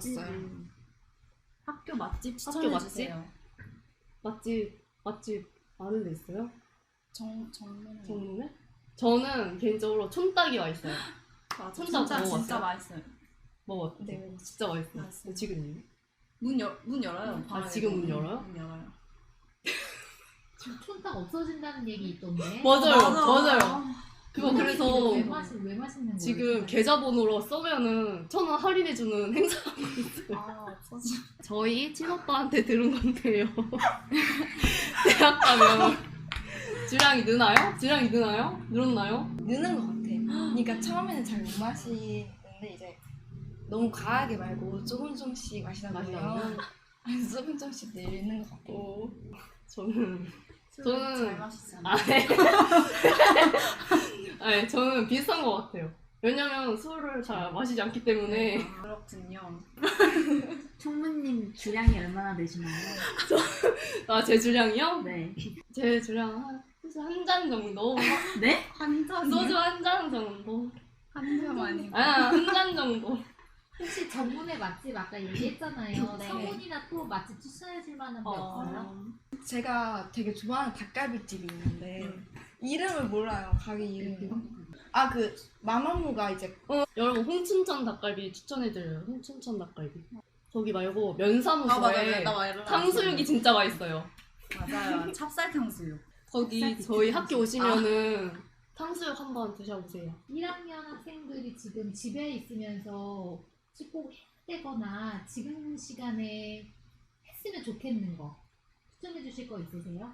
들었어요. 음. 학교 맛집 학교 추천해 맛집? 주세요. 맛집 맛집 아는 데 있어요? 정 정문. 정문에? 저는 개인적으로 촌딱이가 있어요. 맞아. 진짜 진짜 먹어봤어요? 진짜 맛있어요. 먹었지? 네. 진짜 맛있어요. 맛있어요. 지금요? 문열문 열어요. 아, 지금 문 열어요? 문 열어요. 지금 촌딱 없어진다는 얘기 있던데. 맞아요, 맞아. 맞아요. 그거 왜 그래서 왜 마시 왜 마시는 거예요? 지금 계좌번호로 써면은 천 원 할인해주는 행사하고 있어요. 아. 저희 친오빠한테 들은 건데요. 대학 가면 주량이 느나요? 주량이 느나요? 늘었나요? 느는 것 같아. 그러니까 처음에는 잘 못 마시는데 이제 너무 과하게 말고 조금 조금씩 마시다 마시다 보면 조금 조금씩 늘는 것. 어, 저는 술 저는- 잘 마시잖아. 아, 네. 아니, 저는 비슷한 것 같아요. 왜냐면 술을 잘 마시지 않기 때문에 아, 그렇군요. 총무님 주량이 얼마나 되시나요? 아 제 주량이요? 네. 제 주량 한한잔 정도 네? 한 잔. 소주 한 잔 정도 한잔 아니고. 아한 잔 정도 혹시 전문의 맛집 아까 얘기했잖아요. 네. 성훈이나 또 맛집 추천해줄 만한 데 없어요? 제가 되게 좋아하는 닭갈비집이 있는데 이름을 몰라요. 가게 이름이. 아 그 마마무가 이제 여러분 홍춘천 닭갈비 추천해드려요 홍춘천 닭갈비 거기 말고 면사무소에 아 맞아 나 말을 탕수육이 진짜 맛있어요 맞아요. 찹쌀 탕수육. 거기 저희 학교 오시면은 탕수육 한번 드셔보세요 1학년 학생들이 지금 집에 있으면서 꼭 해야 되거나 지금 시간에 했으면 좋겠는 거 추천해 주실 거 있으세요?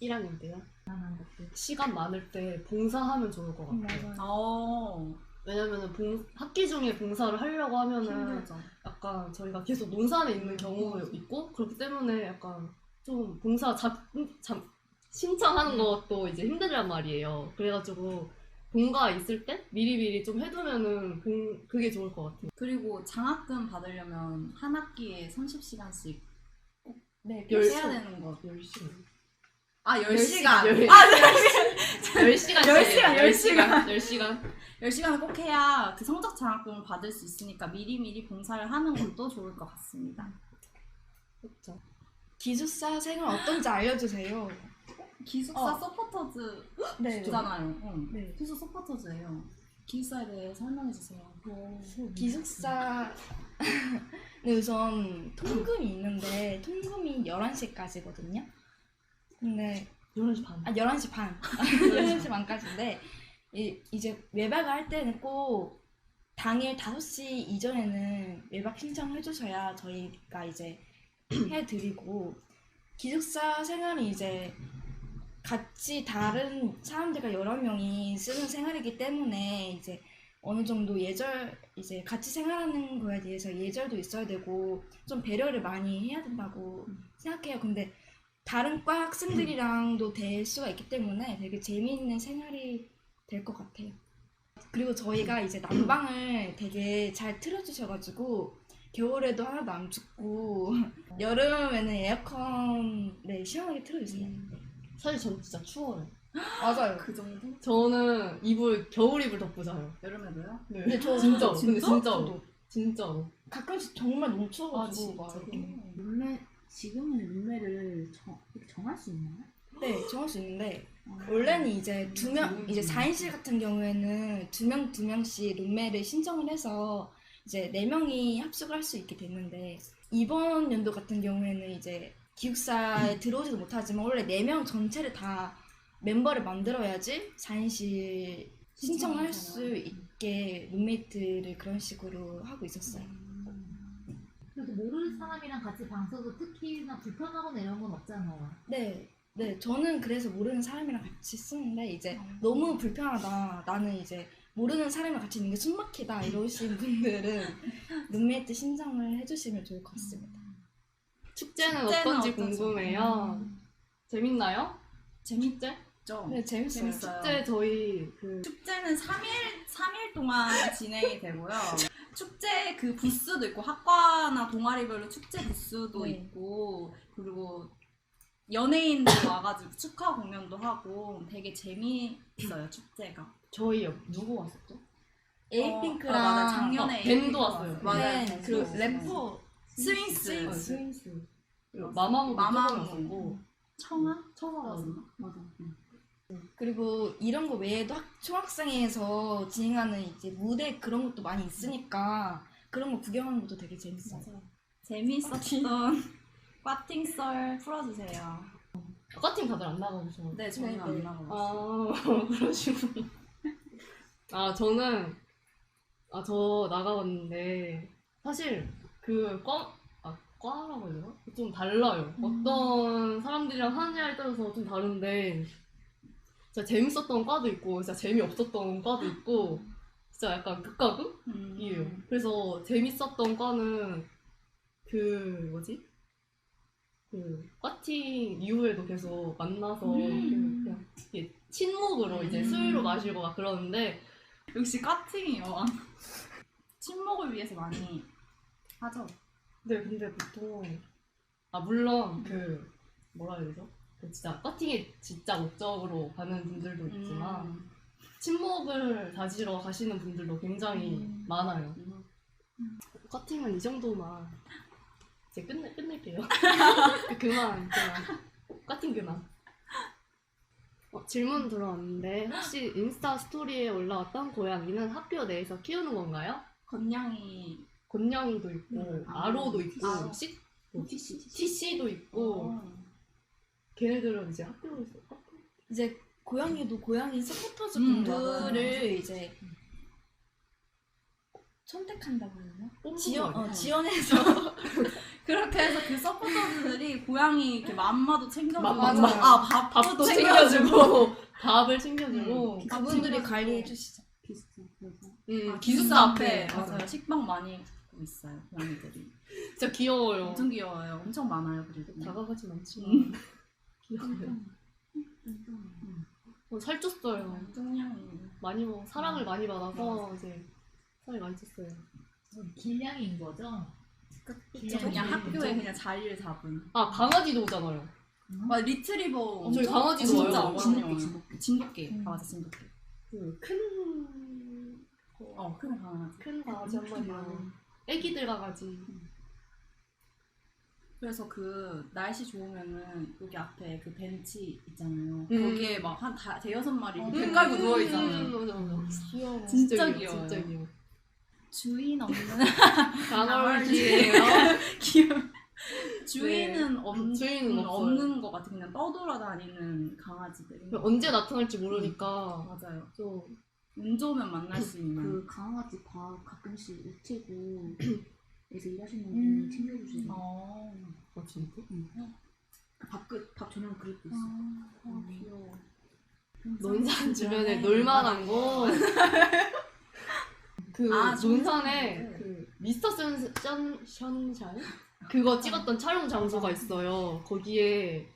1학년 때요 만한 것들. 시간 많을 때 봉사하면 좋을 것 음, 같아요 맞아요. 어. 왜냐면은 봉, 학기 중에 봉사를 하려고 하면은 힘들죠. 약간 저희가 계속 논산에 있는 경우 있고 그렇기 때문에 약간 좀 봉사 잡, 잡 신청하는 것도 이제 힘들단 말이에요. 그래가지고 본가 있을 때 미리미리 좀 해두면은 봉, 그게 좋을 것 같아요. 그리고 장학금 받으려면 한 학기에 30시간씩 네 열- 해야 되는 거. 10시간. 아, 10시간. 시간. 열- 아, 10시간. 10시간, 10시간. 10시간. 10시간을 꼭 해야 그 성적 장학금을 받을 수 있으니까 미리미리 봉사를 하는 것도 좋을 것 같습니다. 그렇죠. 기숙사 생활 어떤지 알려주세요. 기숙사 어. 서포터즈 네. 잖아요. 응. 네. 기숙 서포터즈예요. 기숙사에 대해 설명해 주세요. 기숙사는 우선 통금이 있는데 통금이 11시까지거든요. 근데 11시 반. 아 11시 반. 11시 반까지인데 이, 이제 외박을 할 때는 꼭 당일 5시 이전에는 외박 신청해 주셔야 저희가 이제 해드리고 기숙사 생활은 이제 같이 다른 사람들과 여러 명이 쓰는 생활이기 때문에 이제 어느 정도 예절 이제 같이 생활하는 거에 대해서 예절도 있어야 되고 좀 배려를 많이 해야 된다고 생각해요. 근데 다른 과 학생들이랑도 될 수가 있기 때문에 되게 재미있는 생활이 될 것 같아요. 그리고 저희가 이제 난방을 되게 잘 틀어주셔가지고 겨울에도 하나도 안 춥고 여름에는 에어컨 네 시원하게 틀어주세요. 사실 전 진짜 추워요. 맞아요. 그 정도? 저는 이불, 겨울 이불 덮고 자요. 여름에도요? 네. 근데 저 진짜로. 진짜? 근데 진짜로. 진짜로. 가끔씩 정말 너무 추워가지고 아, 막 진짜? 이렇게. 룸메 지금은 룸메를 정, 정할 수 있나요? 네 정할 수 있는데 아, 원래는 이제 두 명 이제 4인실 같은 경우에는 두 명 두 명씩 룸메를 신청을 해서 이제 네 명이 합숙을 할 수 있게 됐는데 이번 연도 같은 경우에는 이제 기숙사에 들어오지도 못하지만 원래 네명 전체를 다 멤버를 만들어야지 4인실 신청을 할수 있게 룸메이트를 그런 식으로 하고 있었어요. 그래도 모르는 사람이랑 같이 방 써도 특히나 불편하거나 이런 건 없잖아요. 네, 네, 저는 그래서 모르는 사람이랑 같이 쓰는데 이제 너무 불편하다. 나는 이제 모르는 사람이랑 같이 있는 게 숨막히다 이러신 분들은 룸메이트 신청을 해주시면 좋을 것 같습니다. 축제는, 축제는 어떤지 어떠세요? 궁금해요. 재밌나요? 재밌죠? 네, 재밌어요. 재밌어요. 축제 저희 그 축제는 3일, 3일 동안 진행이 되고요. 축제 그 부스도 있고 학과나 동아리별로 축제 부스도 네. 있고 그리고 연예인들 와가지고 축하 공연도 하고 되게 재미있어요 축제가. 저희 옆- 누구 왔었죠? 에이핑크랑 어, 맞아. 작년에 어, 밴도 에이핑크 왔어요. 왔어요. 맞아요. 네, 그 래퍼 어, 스윙스. 스윙스. 그리고 마마무도 마마무. 찍어놨었고 청아? 청아가 맞아. 응. 그리고 이런 거 외에도 학, 총학생회에서 진행하는 이제 무대 그런 것도 많이 있으니까 그런 거 구경하는 것도 되게 재밌어요. 재미있었던 꽈팅썰 풀어주세요. 아까팀 다들 안 나가보셨나요? 네, 저는 네, 안 네. 나가봤어요. 아 그러시구나. 아 저는 아 저 나가봤는데 사실 그과 아 과라고 해야 되나? 좀 달라요. 어떤 사람들이랑 하느냐에 따라서 좀 다른데 진짜 재밌었던 과도 있고 진짜 재미없었던 과도 있고 진짜 약간 극과 극이에요. 음. 그래서 재밌었던 과는 그 뭐지? 그 과팅 이후에도 계속 만나서 음. 그냥 친목으로 이제 음. 술도 마시고 막 그러는데 역시 꽈팅이 여왕. 친목을 위해서 많이 하죠. 네 근데 보통 아 물론 그 뭐라 해야 되죠? 그 진짜 과팅이 진짜 목적으로 가는 분들도 있지만 음. 친목을 다지러 가시는 분들도 굉장히 음. 많아요. 음. 커팅은 이 정도만 이제 끝내 끝낼게요. 그만 그만 커팅 그만. 어, 질문 들어왔는데 혹시 인스타 스토리에 올라왔던 고양이는 학교 내에서 키우는 건가요? 건냥이. 곤냥이도 있고 음, 아로도 있고 아로. 씨뭐 티시. 티씨도 있고 어. 걔네들은 이제 학교에서 학교 이제 고양이도 고양이 서포터즈 음, 분들을 맞아요. 이제 선택한다고 해야 되나? 뽑는 거 어? 지원해서 그렇게 해서 그 서포터즈들이 고양이 이렇게 맘마도 챙겨주고 마- 맞아요. 아 밥도, 밥도 챙겨주고 챙겨주고 밥을 챙겨주고 음. 그분들이 챙겨주고. 관리해 주시죠. 비슷해. 그래서 음, 아, 기숙사 앞에 맞아요 식빵 많이 굽고 있어요 고양이들이 진짜 귀여워요. 엄청 귀여워요 엄청 많아요 그리고 다가가진 않지만 음. 귀여워요. 어, 살쪘어요. 뚱냥이 많이 먹 사랑을 많이 받아서 이제 살이 많이 쪘어요. 길냥이인 거죠? 그냥 음. 학교에 그냥 자리를 잡은 아 강아지도 오잖아요. 막 리트리버 저희 강아지도 진짜 와요. 진돗개, 와요. 진돗개 음. 아 맞아 진돗개 그큰 어큰 강아지 큰 강아지 한 마리랑 애기들 강아지. 그래서 그 날씨 좋으면은 여기 앞에 그 벤치 있잖아요 음. 거기에 막 한 대여섯 마리 어, 배 음. 깔고 누워 있잖아요 음, 맞아, 맞아. 귀여워. 진짜 귀여워. 진짜 귀여워. 주인 없는 강아지예요. 귀여워 주인은 없, 주인은 음, 없어요. 없는 것 같아. 그냥 떠돌아다니는 강아지들이. 언제 나타날지 모르니까. 맞아요. 좀운 좋으면 만날 수 있는. 그 강아지 밥 가끔씩 우체국 에서 일하시는 분 음. 챙겨주시고 어, 아 진짜? 밥그밥 저녁 그릇도 있어. 어 귀여워. 논산 주변에 놀만한 곳. 그 아, 논산에 션샤인. 그 미스터 션, 션, 션샤인? 그거 찍었던 촬영 장소가 있어요. 거기에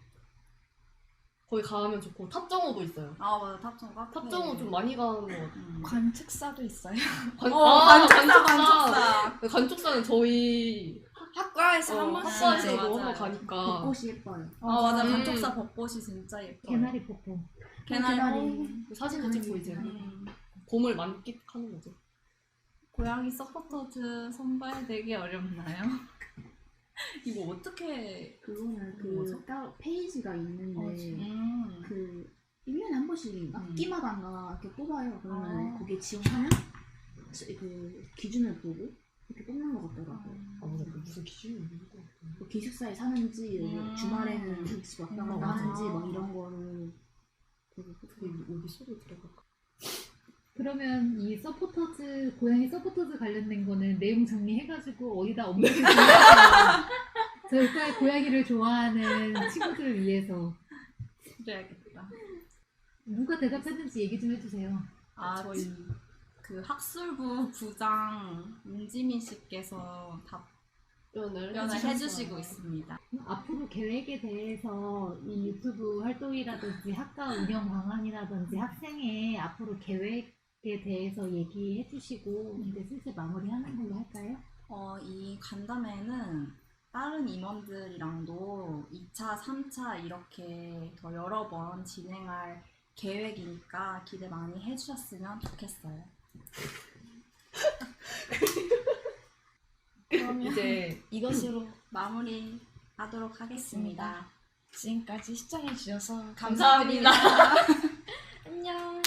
거기 가면 좋고 탑정호도 있어요. 아 맞아 탑정 카페 탑정호 좀 많이 가는 것 같아요. 음. 관측사도 있어요. 관, 어 아, 관쪽사 관쪽사 관쪽사는 저희 학과에서 어, 한 번씩 학과에서 이제 맞아요. 한번 가니까 벚꽃이 예뻐요. 아 맞아 음. 관쪽사 벚꽃이 진짜 예뻐요 개나리 폭포. 개나리 개나리. 사진도 찍고 이제 음. 봄을 만끽하는 거죠. 고양이 서포터즈 선발되기 어렵나요? 이거 어떻게 그거는 그 뭐죠? 따로 페이지가 있는데 음. 그 1년에 한 번씩 음. 학기마다인가 이렇게 뽑아요. 그러면 아. 거기에 지원하면 그 기준을 보고 이렇게 뽑는 것 같더라고요. 아 맞아 그 무슨 기준이 있는 것 같아. 뭐 기숙사에 사는지 뭐 음. 주말에는 집 왔다 음, 갔다. 하는지 막 이런 거를 되게 그게 어디 소리 들어갈까? 그러면 이 서포터즈 고양이 서포터즈 관련된 거는 내용 정리해가지고 어디다 업로드 저희과 고양이를 좋아하는 친구들을 위해서 그래야겠다 누가 대답했는지 얘기 좀 해주세요. 아 저희 그 학술부 부장 윤지민 씨께서 답변을. 해주시고 있습니다 앞으로 계획에 대해서 이 유튜브 활동이라든지 학과 운영 방안이라든지 학생의 앞으로 계획 에 대해서 얘기해 주시고 이제 슬슬 마무리하는 걸로 할까요? 어, 이 간담회는 다른 임원들이랑도 2차, 3차 이렇게 더 여러 번 진행할 계획이니까 기대 많이 해주셨으면 좋겠어요. 그럼 이제 이것으로 마무리하도록 하겠습니다. 지금까지 시청해주셔서 감사합니다. 감사합니다. 안녕.